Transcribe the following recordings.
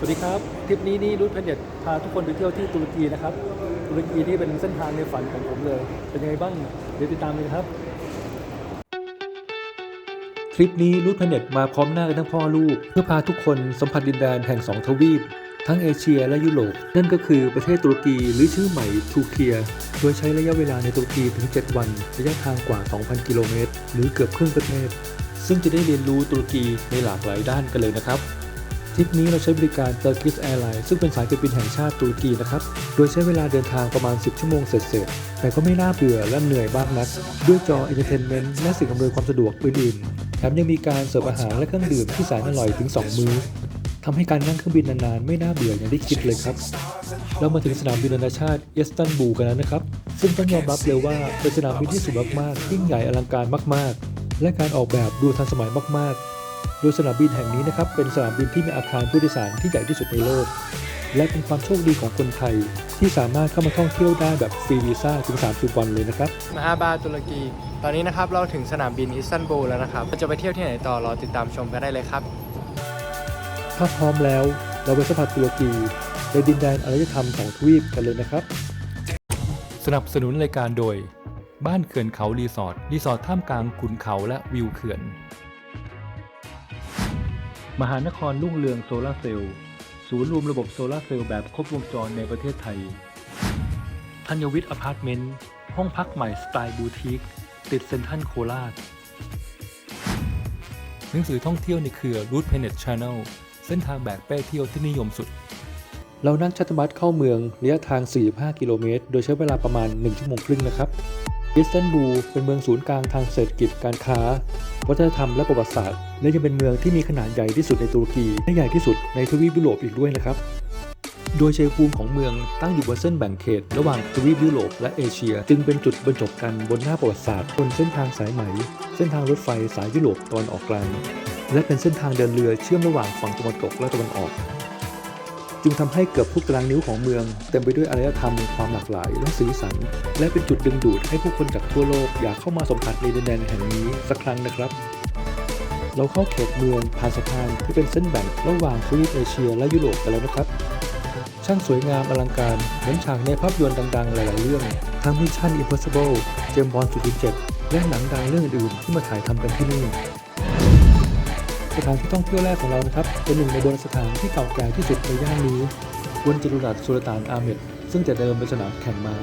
สวัสดีครับทริปนี้นี่รุ่นพนเน็ตพาทุกคนไปเที่ยวที่ตุรกีนะครับ ตุรกีนี่เป็นเส้นทางในฝันของผมเลย เป็นยังไงบ้าง เดี๋ยวติดตามเลยครับ ทริปนี้รุ่นพนเน็ตมาพร้อมหน้ากันทั้งพ่อลูก เพื่อพาทุกคนสัมผัสดินแดนแห่งสองทวีป ทั้งเอเชียและยุโรป นั่นก็คือประเทศตุรกีหรือชื่อใหม่ทูเคีย โดยใช้ระยะเวลาในตุรกีถึง 7 วัน ระยะทางกว่า 2,000 กิโลเมตร หรือเกือบครึ่งประเทศ ซึ่งจะได้เรียนรู้ตุรกีในหลากหลายด้านกันเลยนะครับ ริปนี้เราใช้บริการ Turkish Airlines ซึ่งเป็นสายการบินแห่งชาติตุรกีนะครับ โดยใช้เวลาเดินทางประมาณ 10 ชั่วโมงเสร็จๆ แต่ก็ไม่น่าเบื่อและเหนื่อยบ้างนัก ด้วยจอ Entertainment และสิ่งอำนวยความสะดวกอื่นๆ แถมยังมีการเสิร์ฟอาหารและเครื่องดื่มที่แสนอร่อยถึง 2 มื้อทำให้การนั่งเครื่องบินนานๆ ไม่น่าเบื่ออย่างที่คิดเลยครับ เรามาถึงสนามบินนานาชาติเอสตันบูลกันแล้วนะครับ ซึ่งต้องยอมรับเลยว่าเป็นสนามบินที่สวยมากๆยิ่งใหญ่อลังการมากๆ และการออกแบบดูทันสมัยมากๆ โดยสนามบินแห่งนี้นะครับเป็นสนามบินที่มีอาคารผู้โดยสารที่ใหญ่ที่สุดในโลก และเป็นความโชคดีของคนไทย ที่สามารถเข้ามาท่องเที่ยวได้แบบฟรีวีซ่าถึง 30 วันเลยนะครับมหาบาตุรกี ตอนนี้นะครับเราถึงสนามบินอิสตันบูลแล้วนะครับเราจะไปเที่ยวที่ไหนต่อรอติดตามชมกันได้เลยครับ ถ้าพร้อมแล้วเราไปสัมผัสตุรกีในดินแดนอารยธรรมของทวีปกันเลยนะครับ สนับสนุนรายการโดย บ้านเขื่อนเขารีสอร์ทรีสอร์ทท่ามกลางขุนเขาและวิวเขื่อน มหานครรุ่งเรืองโซลาร์เซลล์ศูนย์รวมระบบโซลาร์เซลล์แบบครบวงจรในประเทศไทย ธัญวิทย์อพาร์ตเมนต์ ห้องพักใหม่สไตล์บูติกติดเซ็นทรัลโคราช หนังสือท่องเที่ยวในเครือ Route Planet Channel เส้นทางแบกเป้เที่ยวที่นิยมสุด เรานั่งชัตเตอร์บัสเข้าเมืองระยะทาง 45 กิโลเมตร โดยใช้เวลาประมาณ 1 ชั่วโมงครึ่งนะครับอิสตันบูลเป็นเมืองศูนย์กลางทางเศรษฐกิจการค้า วัฒนธรรมและประวัติศาสตร์ และยังเป็นเมืองที่มีขนาดใหญ่ที่สุดในตุรกีและใหญ่ที่สุดในทวีปยุโรปอีกด้วยนะครับ โดยชัยภูมิของเมืองตั้งอยู่บนเส้นแบ่งเขต ระหว่างทวีปยุโรปและเอเชีย จึงเป็นจุดบรรจบกันบนหน้าประวัติศาสตร์บนเส้นทางสายไหม เส้นทางรถไฟสายยุโรปตอนออกกลาง และเป็นเส้นทางเดินเรือเชื่อมระหว่างฝั่งตะวันตกและตะวันออกจึงทำให้เกือบทุกตารางนิ้วของเมือง เต็มไปด้วยอารยธรรมความหลากหลายและสีสัน และเป็นจุดดึงดูดให้ผู้คนจากทั่วโลกอยากเข้ามาสัมผัสในดินแดนแห่งนี้สักครั้งนะครับ เราเข้าเขตเมืองผ่านสะพานที่เป็นเส้นแบ่งระหว่างทวีปเอเชียและยุโรปกันแล้วนะครับ ช่างสวยงามอลังการเหมือนฉากในภาพยนตร์ดังๆ หลายๆเรื่อง ทั้ง Mission Impossible เจมส์บอล007 และหนังดังเรื่องอื่นๆที่มาถ่ายทำกันที่นี่สถานที่ท่องเที่ยวแรกของเรานะครับ เป็นหนึ่งในโบราณสถานที่เก่าแก่ที่สุดในย่านนี้บนจตุรัสสุลต่านอาเม็ดซึ่งแต่เดิมเป็นสนามแข่งม้า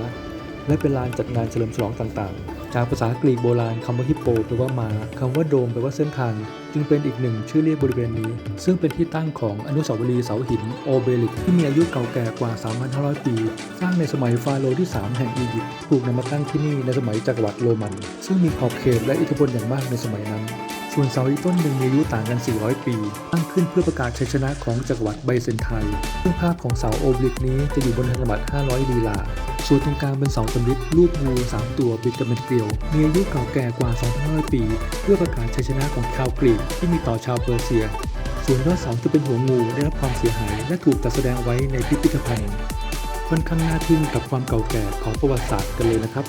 และเป็นลานจัดงานเฉลิมฉลองต่างๆ จากภาษากรีกโบราณคำว่าฮิปโปแปลว่ามา้าคำว่าโดมแปลว่าเส้นทาง จึงเป็นอีกหนึ่งชื่อเรียกบริเวณนี้ ซึ่งเป็นที่ตั้งของอนุสาวรีย์เสาหินโอเบลิกที่มีอายุเก่าแก่กว่า 3,500 ปี สร้างในสมัยฟาโรห์ที่ 3 แห่งอียิปต์ถูกนำมาตั้งที่นี่ในสมัยจักรวรรดิโรมัน ซึ่งมีขอบเขตและอิทธิพลอย่างมากในสมัยนั้นส่วนเสาอีกต้นหนึ่งมีอายุต่างกัน 400 ปี ตั้งขึ้นเพื่อประกาศชัยชนะของจักรวรรดิไบเซนไทน์ซึ่งภาพของเสาโอบลิกนี้จะอยู่บนธนบัตร 500 ลีลา ส่วนตรงกลางเป็นเสาสำริดรูปงูสามตัวบิดกันเป็นเกลียว มีอายุเก่าแก่กว่า 2,500 ปี เพื่อประกาศชัยชนะของชาวกรีกที่มีต่อชาวเปอร์เซีย ส่วนยอดเสาจะเป็นหัวงูได้รับความเสียหายและถูกจัดแสดงไว้ในพิพิธภัณฑ์ค่อนข้างน่าทึ่งกับความเก่าแก่ของประวัติศาสตร์กันเลยนะครับ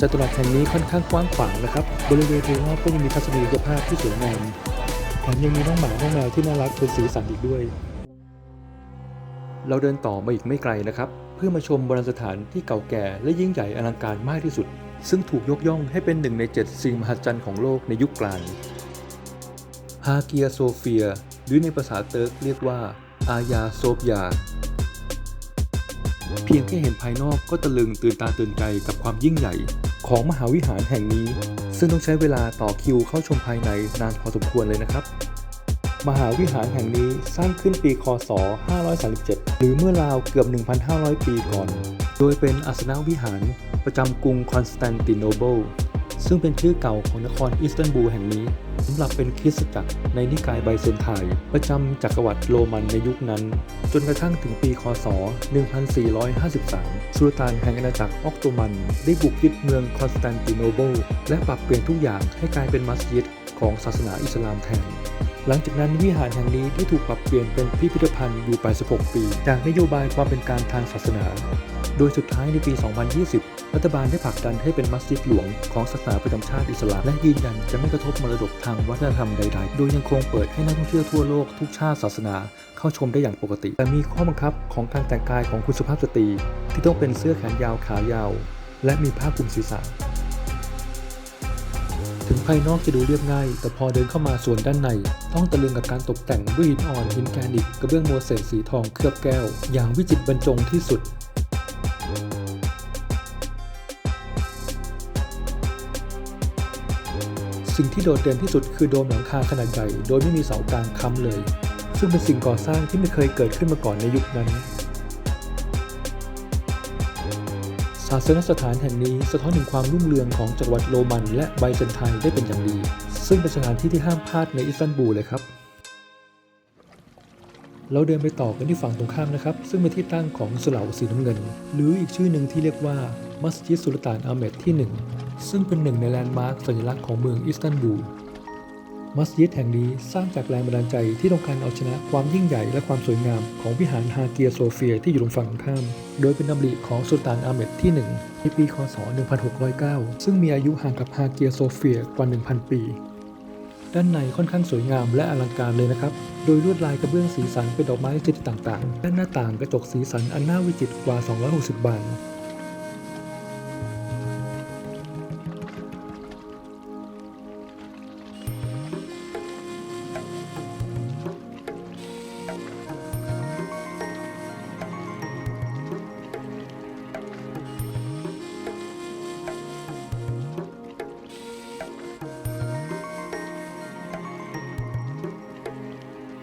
จัตุรัสแห่งนี้ค่อนข้างกว้างขวางนะครับ บริเวณโดยรอบก็ยังมีทัศนียภาพที่สวยงามแถมยังมีน้องหมาน้องแมวที่น่ารักเป็นสีสันอีกด้วย เราเดินต่อมาอีกไม่ไกลนะครับ พื่อมาชมโบราณสถานที่เก่าแก่และยิ่งใหญ่อลังการมากที่สุด ซึ่งถูกยกย่องให้เป็นหนึ่งในเจ็ดสิ่งมหัศจรรย์ของโลกในยุคกลางฮาเกียโซเฟีย หรือในภาษาเติร์กเรียกว่า อายาโซฟยา เพียงแค่เห็นภายนอกก็ตะลึงตื่นตาตื่นใจกับความยิ่งใหญ่ ของมหาวิหารแห่งนี้ ซึ่งต้องใช้เวลาต่อคิวเข้าชมภายในนานพอสมควรเลยนะครับ มหาวิหารแห่งนี้สร้างขึ้นปีคศ 537 หรือเมื่อราวเกือบ 1,500 ปีก่อน โดยเป็นอาสนะวิหารประจำกรุงคอนสแตนติโนเบิล ซึ่งเป็นชื่อเก่าของนครอิสตันบูลแห่งนี้สำหรับเป็นคริสตจักรในนิกายไบเซนไทประจำจักรวรรดิโรมันในยุคนั้น จนกระทั่งถึงปีคศ 1453 สุลต่านแห่งอาณาจักรออกโตมัน ได้บุกยึดเมืองคอนสแตนติโนเบิล และปรับเปลี่ยนทุกอย่างให้กลายเป็นมัสยิดของศาสนาอิสลามแทน หลังจากนั้นวิหารแห่งนี้ได้ถูกปรับเปลี่ยนเป็นพิพิธภัณฑ์อยู่ 86 ปี จากนโยบายความเป็นกลารทางศาสนา โดยสุดท้ายในปี 2020 รัฐบาลได้ผลักดันให้เป็นมัสยิดหลวงของศาสนาประจำชาติอิสลาม และยืนยันจะไม่กระทบมรดกทางวัฒนธรรมใดๆ โดยยังคงเปิดให้นักท่องเที่ยวทั่วโลกทุกชาติศาสนาเข้าชมได้อย่างปกติ แต่มีข้อบังคับของการแต่งกายของคุณสุภาพสตรี ที่ต้องเป็นเสื้อแขนยาวขายาว และมีผ้าคลุมศีรษะ ถึงภายนอกจะดูเรียบง่าย แต่พอเดินเข้ามาส่วนด้านใน ต้องตะลึงกับการตกแต่งด้วยหินอ่อนหินแกรนิตกระเบื้องโมเสสสีทองเคลือบแก้ว อย่างวิจิตรบรรจงที่สุดสิ่งที่โดดเด่นที่สุดคือโดมหลังคาขนาดใหญ่โดยไม่มีเสากลางค้ำเลย ซึ่งเป็นสิ่งก่อสร้างที่ไม่เคยเกิดขึ้นมาก่อนในยุคนั้นาสนสถานแห่งนี้สะท้อนถึงความรุ่งเรืองของจักรวรรดิโรมันและไบแซนไทน์ได้เป็นอย่างดี ซึ่งเป็นสถานที่ที่ห้ามพลาดในอิสตันบูลเลยครับ เราเดินไปต่อกันที่ฝั่งตรงข้ามนะครับ ซึ่งเป็นที่ตั้งของสุเหร่าสีน้ำเงิน หรืออีกชื่อหนึ่งที่เรียกว่ามัสยิดสุลต่านอาเมดที่ 1 ซึ่งเป็นหนึ่งในแลนด์มาร์คสัญลักษณ์ของเมืองอิสตันบูล มัสยิดแห่งนี้สร้างจากแรงบันดาลใจที่ต้องการเอาชนะความยิ่งใหญ่และความสวยงามของวิหารฮาเกียโซเฟียที่อยู่ตรงฝั่งข้าม โดยเป็นดำริของสุลต่านอาเหม็ดที่ 1 ในปีคศ 1609 ซึ่งมีอายุห่างกับฮาเกียโซเฟียกว่า 1,000 ปี ด้านในค่อนข้างสวยงามและอลังการเลยนะครับ โดยลวดลายกระเบื้องสีสันเป็นดอกไม้ชนิดต่างๆ และหน้าต่างกระจกสีสันอันน่าวิจิตรกว่า 260 บาน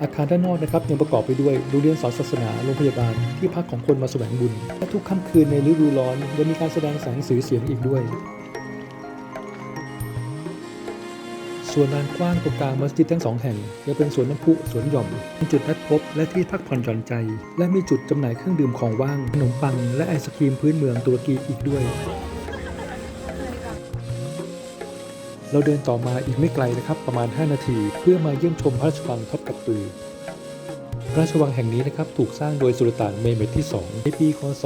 อาคารด้านนอกนะครับยังประกอบไปด้วยโรงเรียนสอนศาสนาโรงพยาบาลที่พักของคนมาแสวงบุญ และทุกค่ำคืนในฤดูร้อนยังมีการแสดงแสงสีเสียงอีกด้วย ส่วนลานกว้างตรงกลางมัสยิดทั้งสองแห่งยังเป็นสวนน้ำพุสวนหย่อมเป็นจุดนัดพบและที่พักผ่อนหย่อนใจ และมีจุดจำหน่ายเครื่องดื่มของว่างขนมปัง และไอศครีมพื้นเมืองตุรกีอีกด้วย เราเดินต่อมาอีกไม่ไกลนะครับประมาณ 5 นาที เพื่อมาเยี่ยมชมพระราชวังท็อปกับปือพระราชวังแห่งนี้นะครับถูกสร้างโดยสุลต่านเมเมดที่ 2 ในปี คศ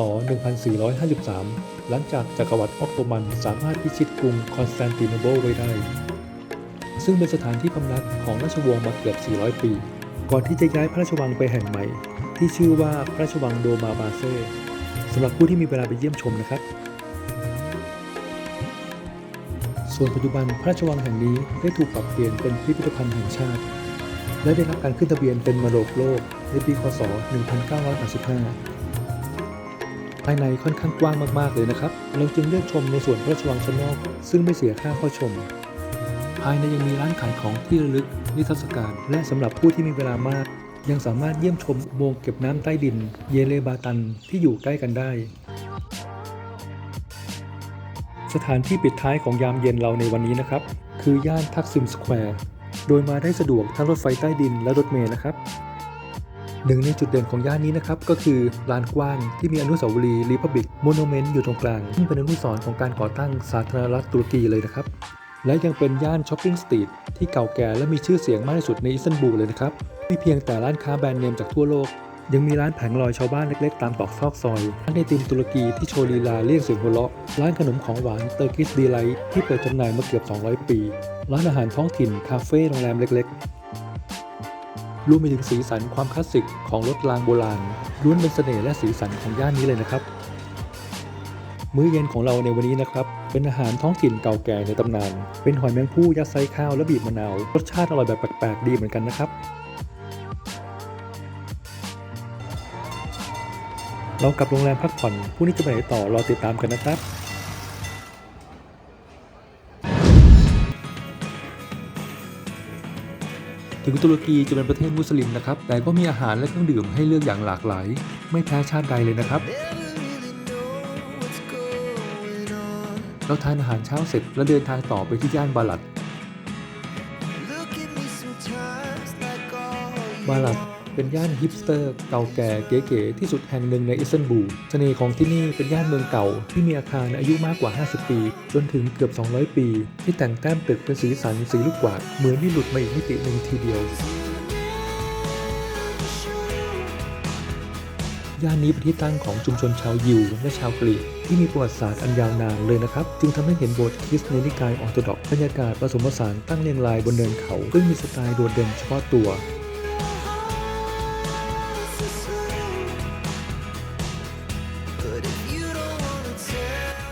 1453 หลังจากจักรวรรดิออตโตมันสามารถพิชิตกรุงคอนสแตนติโนเบิลไว้ได้ ซึ่งเป็นสถานที่พำนักของราชวงศ์มาเกือบ 400 ปี ก่อนที่จะย้ายพระราชวังไปแห่งใหม่ ที่ชื่อว่าพระราชวังโดมาบาเซ่สำหรับผู้ที่มีเวลาไปเยี่ยมชมนะครับ ส่วนปัจจุบันพระราชวังแห่งนี้ได้ถูกปรับเปลี่ยนเป็นพิพิธภัณฑ์แห่งชาติ และได้รับการขึ้นทะเบียนเป็นมรดกโลกในปี คศ 1985 ภายในค่อนข้างกว้างมากๆเลยนะครับ เราจึงเลือกชมในส่วนพระราชวังชั้นนอกซึ่งไม่เสียค่าเข้าชม ภายในยังมีร้านขายของที่ระลึก นิทรรศการ และสำหรับผู้ที่มีเวลามาก ยังสามารถเยี่ยมชมอุโมงค์เก็บน้ำใต้ดิน เยเลบาตันที่อยู่ใกล้กันได้ สถานที่ปิดท้ายของยามเย็นเราในวันนี้นะครับ คือย่านทักซิมสแควร์โดยมาได้สะดวกทั้งรถไฟใต้ดินและรถเมล์นะครับหนึ่งในจุดเด่นของย่านนี้นะครับ ก็คือลานกว้างที่มีอนุสาวรีย์รีพับลิกโมโนเมนต์อยู่ตรงกลาง ซึ่งเป็นอนุสรณ์ของการก่อตั้งสาธารณรัฐตุรกีเลยนะครับ และยังเป็นย่านช้อปปิ้งสตรีทที่เก่าแก่และมีชื่อเสียงมากที่สุดในอิสตันบูลเลยนะครับไม่เพียงแต่ร้านค้าแบรนด์เนมจากทั่วโลก ยังมีร้านแผงลอยชาวบ้านเล็กๆ ตามตอกซอกซอย ร้านไอติมตุรกีที่โชว์ลีลาเรียกเสียงหัวเราะ ร้านขนมของหวานเตอร์กิสดีไลท์ที่เปิดจำหน่ายมาเกือบ 200 ปี ร้านอาหารท้องถิ่น คาเฟ่โรงแรมเล็กๆ รวมไปถึงสีสันความคลาสสิกของรถรางโบราณ ล้วนเป็นเสน่ห์และสีสันของย่านนี้เลยนะครับ มื้อเย็นของเราในวันนี้นะครับ เป็นอาหารท้องถิ่นเก่าแก่ในตำนาน เป็นหอยแมงผู้ยัดไส้ข้าวและบีบมะนาว รสชาติอร่อยแบบแปลกๆดีเหมือนกันนะครับ เรากลับโรงแรมพักผ่อนพรุ่งนี้จะไปไหนต่อรอติดตามกันนะครับถึงตุรกีจะเป็นประเทศมุสลิมนะครับ แต่ก็มีอาหารและเครื่องดื่มให้เลือกอย่างหลากหลาย ไม่แพ้ชาติใดเลยนะครับ เราทานอาหารเช้าเสร็จแล้วเดินทางต่อไปที่ย่านบาลัด บาลัด เป็นย่านฮิปสเตอร์เก่าแก่เก๋ๆที่สุดแห่งหนึ่งในอิสตันบูลเสน่ห์ของที่นี่เป็นย่านเมืองเก่าที่มีอาคารอายุมากกว่า 50 ปี จนถึงเกือบ 200 ปี ที่แต่งแต้มตึกเป็นสีสันสีลูกกวาดเหมือนมีหลุดมาอีกมิติหนึ่งทีเดียวย่านนี้เป็นที่ตั้งของชุมชนชาวยิวและชาวกรีกที่มีประวัติศาสตร์อันยาวนานเลยนะครับ จึงทำให้เห็นโบสถ์คริสต์ในนิกายออร์โธดอกบรรยากาศผสมผสานตั้งเรียงรายบนเนินเขาซึ่งมีสไตล์โดดเด่นเฉพาะตัว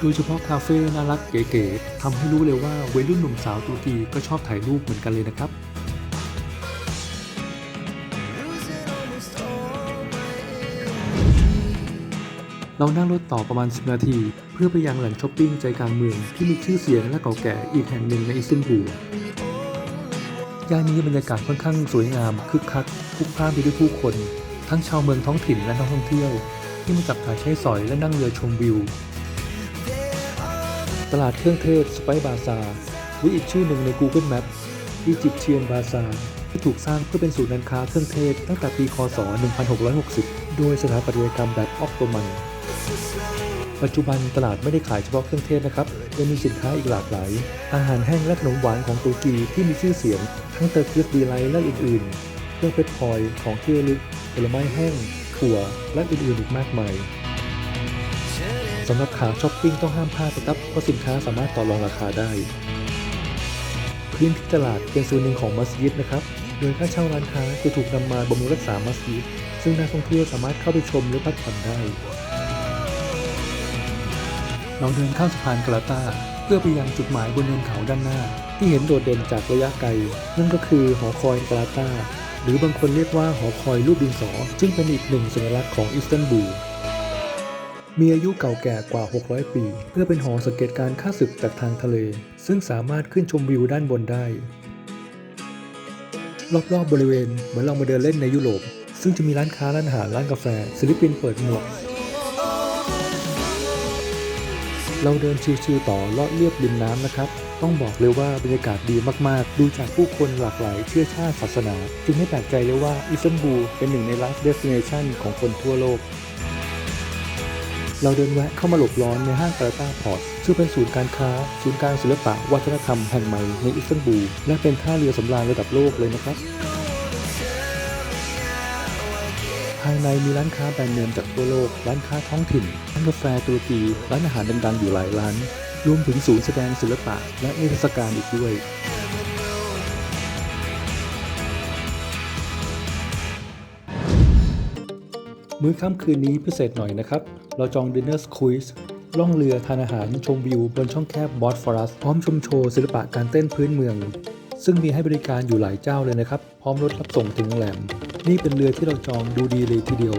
โดยเฉพาะคาเฟ่น่ารักเก๋ๆทำให้รู้เลยว่าวัยรุ่นหนุ่มสาวตุรกีก็ชอบถ่ายรูปเหมือนกันเลยนะครับ เรานั่งรถต่อประมาณ 10 นาที เพื่อไปยังแหล่งช้อปปิ้งใจกลางเมืองที่มีชื่อเสียงและเก่าแก่อีกแห่งหนึ่งในอิสตันบูลย่านนี้บรรยากาศค่อนข้างสวยงามคึกคักพลุกพล่านไปด้วยผู้คน ทั้งชาวเมืองท้องถิ่นและนักท่องเที่ยว ที่มาจับจ่ายใช้สอยและนั่งเรือชมวิว ตลาดเครื่องเทศสไปบาซาหรืออีกชื่อหนึ่งใน Google Map อียิปเชียนบาซาที่ถูกสร้างเพื่อเป็นศูนย์การค้าเครื่องเทศตั้งแต่ปีคศ 1660 โดยสถาปัตยกรรมแบบออฟโตมัน ปัจจุบันตลาดไม่ได้ขายเฉพาะเครื่องเทศนะครับยังมีสินค้าอีกหลากหลาย อาหารแห้งและขนมหวานของตุรกีที่มีชื่อเสียง ทั้งเตอร์กิสดีไลท์และอื่น ๆ เครื่องเพชรพลอยของที่ระลึกผลไม้แห้งถั่วและอื่น ๆ อีกมากมายำหรับขาช้อปปิ้งต้องห้ามพลาดนะครับเพราะสินค้าสามารถต่อรองราคาได้ พื้นที่ตลาดเป็นส่วนหนึ่งของมัสยิดนะครับ โดยค่าเช่าร้านค้าจะถูกนำมาบำรุงรักษามัสยิด ซึ่งนักท่องเที่ยวสามารถเข้าไปชมหรือพักผ่อนได้ เราเดินข้ามสะพานกราตาเพื่อไปยังจุดหมายบนเนินเขาด้านหน้า ที่เห็นโดดเด่นจากระยะไกล นั่นก็คือหอคอยกราตาหรือบางคนเรียกว่าหอคอยรูปดินสอ ซึ่งเป็นอีกหนึ่งสัญลักษณ์ของอิสตันบูล มีอายุเก่าแก่กว่า 600 ปี เพื่อเป็นหอสังเกตการณ์ค่าศึกจากทางทะเล ซึ่งสามารถขึ้นชมวิวด้านบนได้ รอบๆบริเวณเหมือนเรามาเดินเล่นในยุโรป ซึ่งจะมีร้านค้าร้านอาหารร้านกาแฟศิลปินเปิดหมวกเราเดินชิวๆต่อเลาะเลียบริมน้ำนะครับ ต้องบอกเลยว่าบรรยากาศดีมากๆ ดูจากผู้คนหลากหลายเชื้อชาติศาสนา จึงไม่แปลกใจเลยว่าอิสตันบูลเป็นหนึ่งใน last destination ของคนทั่วโลก เราเดินแวะเข้ามาหลบร้อนในห้างกาลาตาพอร์ตซึ่งเป็นศูนย์การค้า ศูนย์กลางศิลปะวัฒนธรรมแห่งใหม่ในอิสตันบูลและเป็นท่าเรือสำราญระดับโลกเลยนะครับ ภายในมีร้านค้าแบรนด์เนมจากทั่วโลก ร้านค้าท้องถิ่น ร้านกาแฟตุรกี ร้านอาหารดังๆอยู่หลายร้าน รวมถึงศูนย์แสดงศิลปะและนิทรรศการอีกด้วย มื้อค่ำคืนนี้พิเศษหน่อยนะครับ เราจอง Dinner Cruise ล่องเรือทานอาหารชมวิว บนช่องแคบบอสฟอรัส พร้อมชมโชว์ศิลปะการเต้นพื้นเมือง ซึ่งมีให้บริการอยู่หลายเจ้าเลยนะครับ พร้อมรถรับส่งถึงโรงแรมนี่เป็นเรือที่เราจองดูดีเลยทีเดียว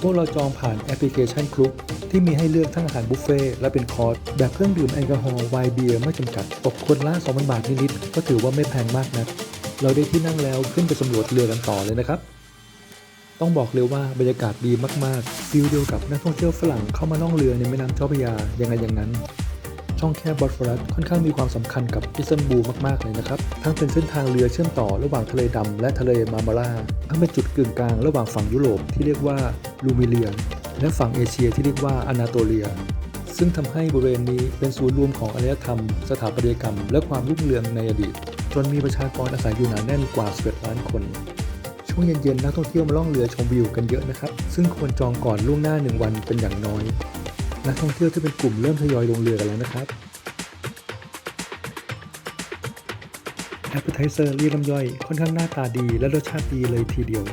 พวกเราจองผ่านแอปพลิเคชันคลุกที่มีให้เลือกทั้งอาหารบุฟเฟ่ต์และเป็นคอร์สแบบเครื่องดื่มแอลกอฮอล์ไวน์เบียร์ไม่จำกัดตกคนละ2,000บาทนิดๆก็ถือว่าไม่แพงมากนะเราได้ที่นั่งแล้วขึ้นไปสำรวจเรือกันต่อเลยนะครับ ต้องบอกเลยว่าบรรยากาศดีมากๆฟิลเดียวกับนักท่องเที่ยวฝรั่งเข้ามาล่องเรือในแม่น้ำเจ้าพระยายังไงอย่างนั้น ช่องแคบบอสฟอรัสค่อนข้างมีความสำคัญกับอิสตันบูลมากๆเลยนะครับ ทั้งเป็นเส้นทางเรือเชื่อมต่อระหว่างทะเลดำและทะเลมาร์มาราทั้งเป็นจุดกึ่งกลางระหว่างฝั่งยุโรปที่เรียกว่าลูมิเลียและฝั่งเอเชียที่เรียกว่าอนาโตเลียซึ่งทำให้บริเวณนี้เป็นศูนย์รวมของอารยธรรม สถาปัตยกรรม และความรุ่งเรืองในอดีต จนมีประชากรอาศัยอยู่หนาแน่นกว่า11ล้านคน ช่วงเย็นๆนักท่องเที่ยวมาล่องเรือชมวิวกันเยอะนะครับ ซึ่งควรจองก่อนล่วงหน้า 1 วันเป็นอย่างน้อย นักท่องเที่ยวที่เป็นกลุ่มเริ่มทยอยลงเรือกันแล้วนะครับ แอปเปอร์ไทเซอร์รีลำย่อยค่อนข้างหน้าตาดีและรสชาติดีเลยทีเดียว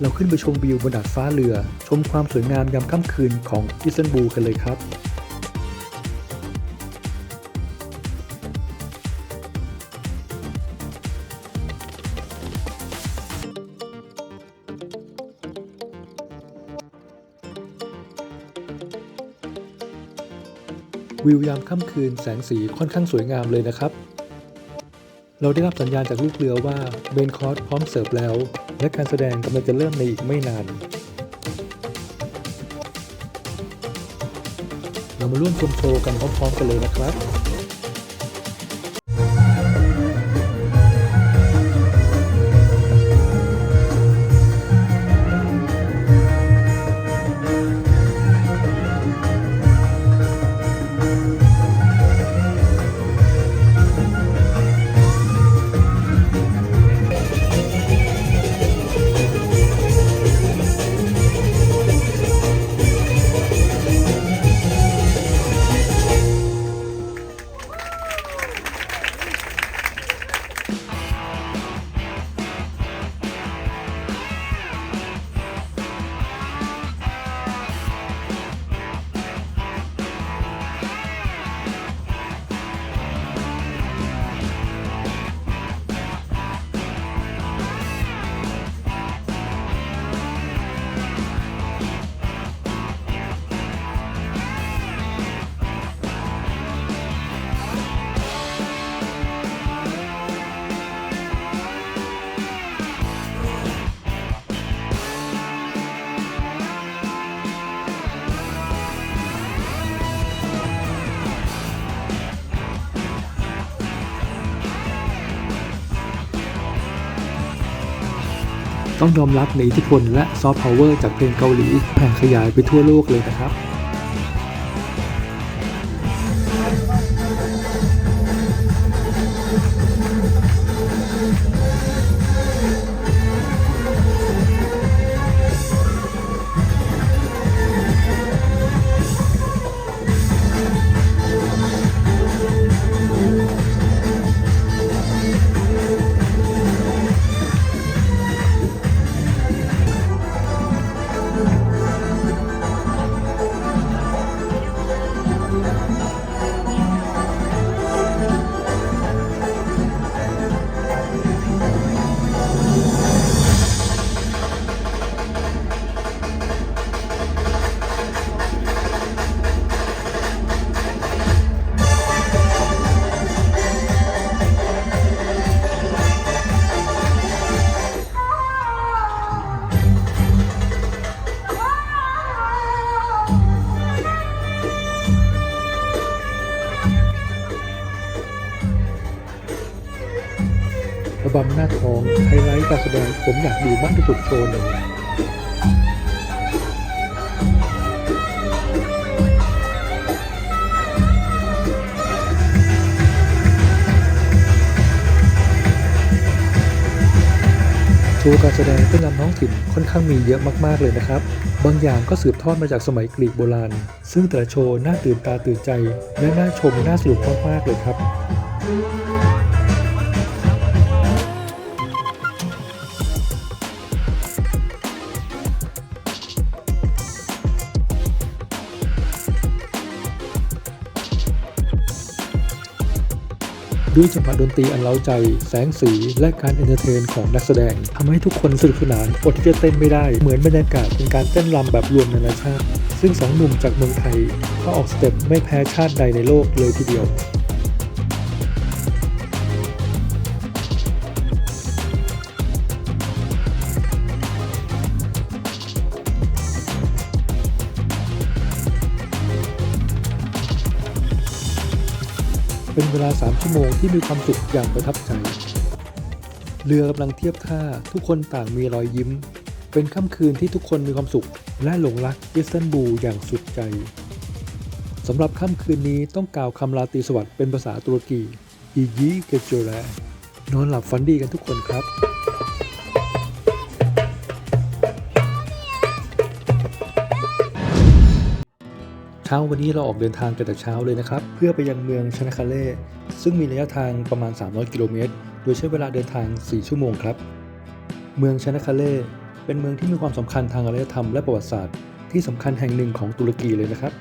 เราขึ้นไปชมวิวบนดาดฟ้าเรือ ชมความสวยงามยามค่ำคืนของอิสตันบูลกันเลยครับวิวยามค่ำคืนแสงสีค่อนข้างสวยงามเลยนะครับ เราได้รับสัญญาณจากลูกเรือว่าเบนคอร์สพร้อมเสิร์ฟแล้ว และการแสดงกำลังจะเริ่มในอีกไม่นาน เรามาร่วมชมโชว์กันพร้อมๆกันเลยนะครับ ต้องยอมรับในอิทธิพลและซอฟต์พาวเวอร์จากเพลงเกาหลีแผ่ขยายไปทั่วโลกเลยนะครับ ระบำหน้าท้องไฮไลท์การแสดงผมอยากดูมากที่สุดโชว์หนึ่งโชว์การแสดงเต้นรำท้องถิ่นค่อนข้างมีเยอะมากๆเลยนะครับ บางอย่างก็สืบทอดมาจากสมัยกรีกโบราณ ซึ่งแต่ละโชว์น่าตื่นตาตื่นใจ และน่าชมน่าสนุกมากๆเลยครับ ด้วยจังหวะดนตรีอันเล้าใจ แสงสี และการเอนเตอร์เทนของนักแสดงทำให้ทุกคนสนุกสนานอดที่จะเต้นไม่ได้ เหมือนบรรยากาศเป็นการเต้นรำแบบรวมนานาชาติ ซึ่งสองหนุ่มจากเมืองไทยก็ออกสเต็ปไม่แพ้ชาติใดในโลกเลยทีเดียว ลา 3 ชั่วโมงที่มีความสุขอย่างประทับใจ เรือกำลังเทียบท่าทุกคนต่างมีรอยยิ้ม เป็นค่ำคืนที่ทุกคนมีความสุข และหลงรักอิสตันบูลอย่างสุดใจสำหรับค่ำคืนนี้ต้องกล่าวคำลาตีสวัสดิ์เป็นภาษาตุรกีอียีเกโจแลนอนหลับฝันดีกันทุกคนครับ ช้าวันนี้เราออกเดินทางกันแต่เช้าเลยนะครับ เพื่อไปยังเมืองชนาคาเล่ซึ่งมีระยะทางประมาณ 300 กิโลเมตร โดยใช้เวลาเดินทาง 4 ชั่วโมงครับ เมืองชนาคาเล่เป็นเมืองที่มีความสำคัญทางอารยธรรมและประวัติศาสตร์ ที่สำคัญแห่งหนึ่งของตุรกีเลยนะครับ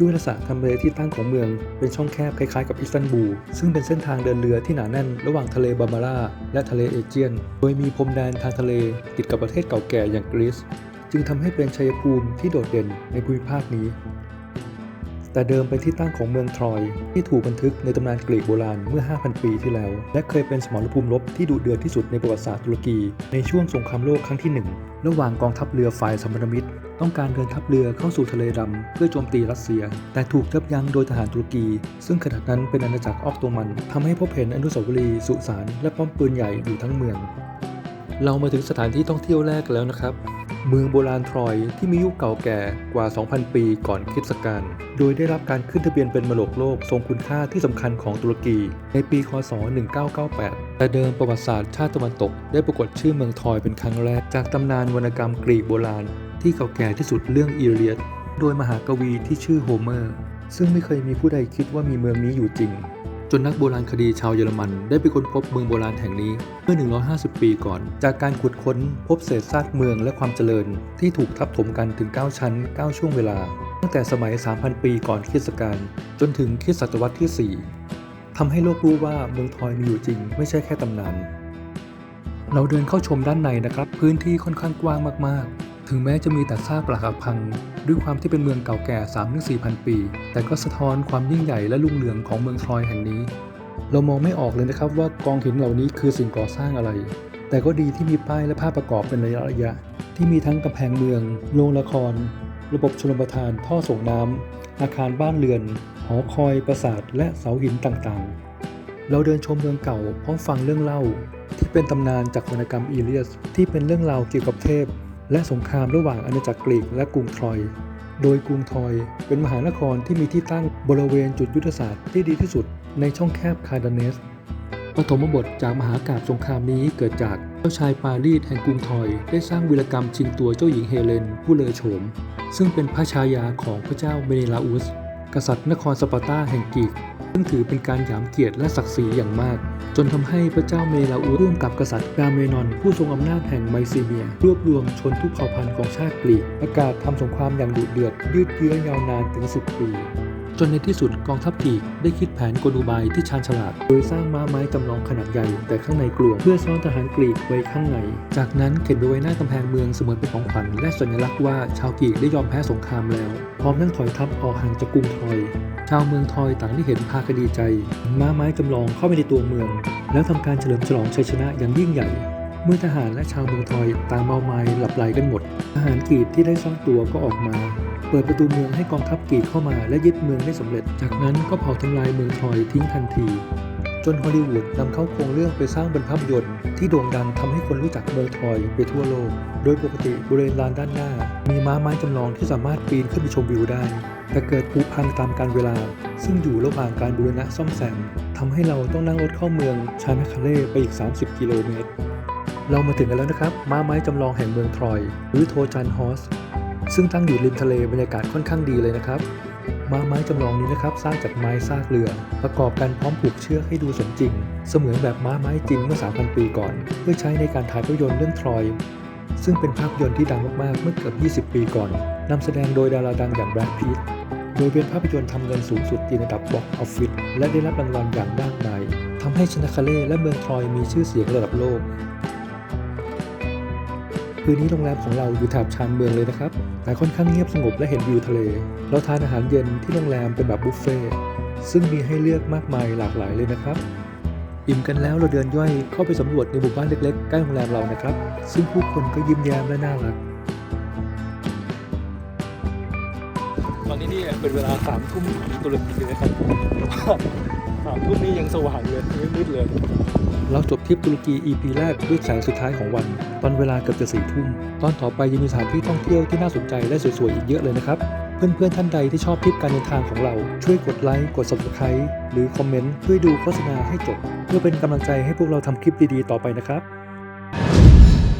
ด้วยลักษณะทำเลที่ตั้งของเมืองเป็นช่องแคบคล้ายๆกับอิสตันบูลซึ่งเป็นเส้นทางเดินเรือที่หนาแน่น ระหว่างทะเลบามาราและทะเลเอเจียน โดยมีพรมแดนทางทะเลติดกับประเทศเก่าแก่อย่างกรีซจึงทำให้เป็นชัยภูมิที่โดดเด่นในภูมิภาคนี้ แต่เดิมเป็นที่ตั้งของเมืองทรอย ที่ถูกบันทึกในตำนานกรีกโบราณเมื่อ 5,000 ปีที่แล้ว และเคยเป็นสมรภูมิรบที่ดุเดือดที่สุดในประวัติศาสตร์ตุรกี ในช่วงสงครามโลกครั้งที่ 1 ระหว่างกองทัพเรือฝ่ายสัมพันธมิตร ต้องการเดินทัพเรือเข้าสู่ทะเลดำเพื่อโจมตีรัสเซีย แต่ถูกยับยั้งโดยทหารตุรกี ซึ่งขณะนั้นเป็นอาณาจักรออตโตมันทำให้พบเห็นอนุสาวรีย์สุสานและป้อมปืนใหญ่อยู่ทั้งเมือง เรามาถึงสถานที่ท่องเที่ยวแรกแล้วนะครับ เมืองโบราณทรอยที่มีอายุเก่าแก่กว่า 2,000 ปีก่อนคริสตกาล โดยได้รับการขึ้นทะเบียนเป็นมรดกโลกทรงคุณค่าที่สำคัญของตุรกี ในปี คศ 1998 แต่เดิมประวัติศาสตร์ชาติตะวันตก ได้ปรากฏชื่อเมืองทรอยเป็นครั้งแรกจากตำนานวรรณกรรมกรีกโบราณ ที่เก่าแก่ที่สุดเรื่องอีเลียด โดยมหากวีที่ชื่อโฮเมอร์ ซึ่งไม่เคยมีผู้ใดคิดว่ามีเมืองนี้อยู่จริง นนักโบราณคดีชาวเยอรมันได้ไปค้นพบเมืองโบราณแห่งนี้เมื่อ 150 ปีก่อน จากการขุดค้นพบเศษซากเมืองและความเจริญ ที่ถูกทับถมกันถึง 9 ชั้น 9 ช่วงเวลา ตั้งแต่สมัย 3,000 ปีก่อนคริสตกาลจนถึงคริสตศตวรรษที่ 4ทำให้โลกรู้ว่าเมืองทอยมีอยู่จริง ไม่ใช่แค่ตำนาน เราเดินเข้าชมด้านในนะครับ พื้นที่ค่อนข้างกว้างมากๆ ถึงแม้จะมีแต่ซากปรักหักพัง ด้วยความที่เป็นเมืองเก่าแก่ 3-4,000 ปี แต่ก็สะท้อนความยิ่งใหญ่และรุ่งเรืองของเมืองทรอยแห่งนี้ เรามองไม่ออกเลยนะครับว่ากองหินเหล่านี้คือสิ่งก่อสร้างอะไร แต่ก็ดีที่มีป้ายและภาพประกอบเป็นระยะระยะ ที่มีทั้งกำแพงเมือง โรงละคร ระบบชลประทาน ท่อส่งน้ำ อาคารบ้านเรือน หอคอย ปราสาท และเสาหินต่างๆ เราเดินชมเมืองเก่าพร้อมฟังเรื่องเล่า ที่เป็นตำนานจากวรรณกรรมอีเลียส ที่เป็นเรื่องราวเกี่ยวกับเทพ และสงครามระหว่างอาณาจักรกรีกและกรุงทรอย โดยกรุงทรอยเป็นมหานครที่มีที่ตั้งบริเวณจุดยุทธศาสตร์ที่ดีที่สุดในช่องแคบคาร์ดาเนสปฐมบทจากมหากาบสงครามนี้เกิดจากเจ้าชายปารีสแห่งกรุงทรอยได้สร้างวีรกรรมชิงตัวเจ้าหญิงเฮเลนผู้เลอโฉม ซึ่งเป็นพระชายาของพระเจ้าเมเนลาอุส กษัตริย์นครสปาร์ตาแห่งกรีกซึ่งถือเป็นการหยามเกียรติและศักดิ์ศรีอย่างมาก จนทำให้พระเจ้าเมลาอูร่วมกับกษัตริย์ราเมนอนผู้ทรงอำนาจแห่งไมซีเนีย รวบรวมชนทุกเผ่าพันธุ์ของชาติกรีกประกาศทำสงครามอย่างดุเดือดยืดเยื้อยาวนานถึง 10 ปี จนในที่สุดกองทัพกรีกได้คิดแผนกลอุบายที่ชาญฉลาด โดยสร้างม้าไม้จำลองขนาดใหญ่แต่ข้างในกลวงเพื่อซ่อนทหารกรีกไว้ข้างใน จากนั้นเข็นไปไว้หน้ากำแพงเมืองเสมือนเป็นของขวัญและสัญลักษณ์ว่าชาวกรีกได้ยอมแพ้สงครามแล้ว พร้อมทั้งถอยทัพออกห่างจากกรุงทอย ชาวเมืองทอยต่างได้เห็นพาคดีใจ ม้าไม้จำลองเข้าไปในตัวเมือง แล้วทำการเฉลิมฉลองชัยชนะอย่างยิ่งใหญ่เมื่อทหารและชาวเมืองทอยต่างเมาไม้หลับไหลกันหมด ทหารกรีกที่ได้ซ่อนตัวก็ออกมา ปิดประตูเมืองให้กองทัพกรีกเข้ามาและยึดเมืองได้สำเร็จ จากนั้นก็เผาทำลายเมืองทรอยทิ้งทันที จนฮอลลีวูดนำเข้าโครงเรื่องไปสร้างเป็นภาพยนตร์ที่โด่งดังทำให้คนรู้จักเมืองทรอยไปทั่วโลก โดยปกติบริเวณลานด้านหน้า มีม้าไม้จำลองที่สามารถปีนขึ้นไปชมวิวได้ แต่เกิดผุพังตามกาลเวลา ซึ่งอยู่ระหว่างการบูรณะซ่อมแซมทำให้เราต้องนั่งรถเข้าเมืองชานาคาเล่ไปอีก 30 กิโลเมตรเรามาถึงกันแล้วนะครับ ม้าไม้จำลองแห่งเมืองทรอย หรือโทจันฮอส ซึ่งตั้งอยู่ริมทะเลบรรยากาศค่อนข้างดีเลยนะครับม้าไม้จำลองนี้นะครับสร้างจากไม้ซากเรือ ประกอบกันพร้อมผูกเชือกให้ดูสมจริง เสมือนแบบม้าไม้จริงเมื่อ 3,000 ปีก่อน เพื่อใช้ในการถ่ายภาพยนตร์เรื่องทรอย ซึ่งเป็นภาพยนตร์ที่ดังมากๆเมื่อเกือบ 20 ปีก่อนนำแสดงโดยดาราดังอย่างแบรดพีตโดยเป็นภาพยนตร์ทำเงินสูงสุดในระดับบ็อกออฟฟิศและได้รับรางวัลอย่างมากมายทำให้ชนาคาเล่และเมืองทรอยมีชื่อเสียงระดับโลก คืนนี้โรงแรมของเราอยู่แถบชานเมืองเลยนะครับ แต่ค่อนข้างเงียบสงบและเห็นวิวทะเล เราทานอาหารเย็นที่โรงแรมเป็นแบบบุฟเฟ่ต์ซึ่งมีให้เลือกมากมายหลากหลายเลยนะครับ อิ่มกันแล้วเราเดินย่อยเข้าไปสำรวจในหมู่บ้านเล็กๆใกล้โรงแรมเรานะครับ ซึ่งผู้คนก็ยิ้มแย้มและน่ารัก ตอนนี้นี่เป็นเวลาสามทุ่มของตุรกีนะครับสามทุ่มนี้ยังสว่างเลยยังมืดเลย เราจบทริปตุรกี EP แรกด้วยแสงสุดท้ายของวัน ตอนเวลาเกือบจะสี่ทุ่ม ตอนต่อไปยังมีสถานที่ท่องเที่ยวที่น่าสนใจและสวยๆอีกเยอะเลยนะครับ เพื่อนๆท่านใดที่ชอบทริปการเดินทางของเรา ช่วยกดไลค์ กด subscribe หรือคอมเมนต์ช่อดูโฆษณาให้จบ เพื่อเป็นกำลังใจให้พวกเราทำคลิปดีๆ ต่อไปนะครับ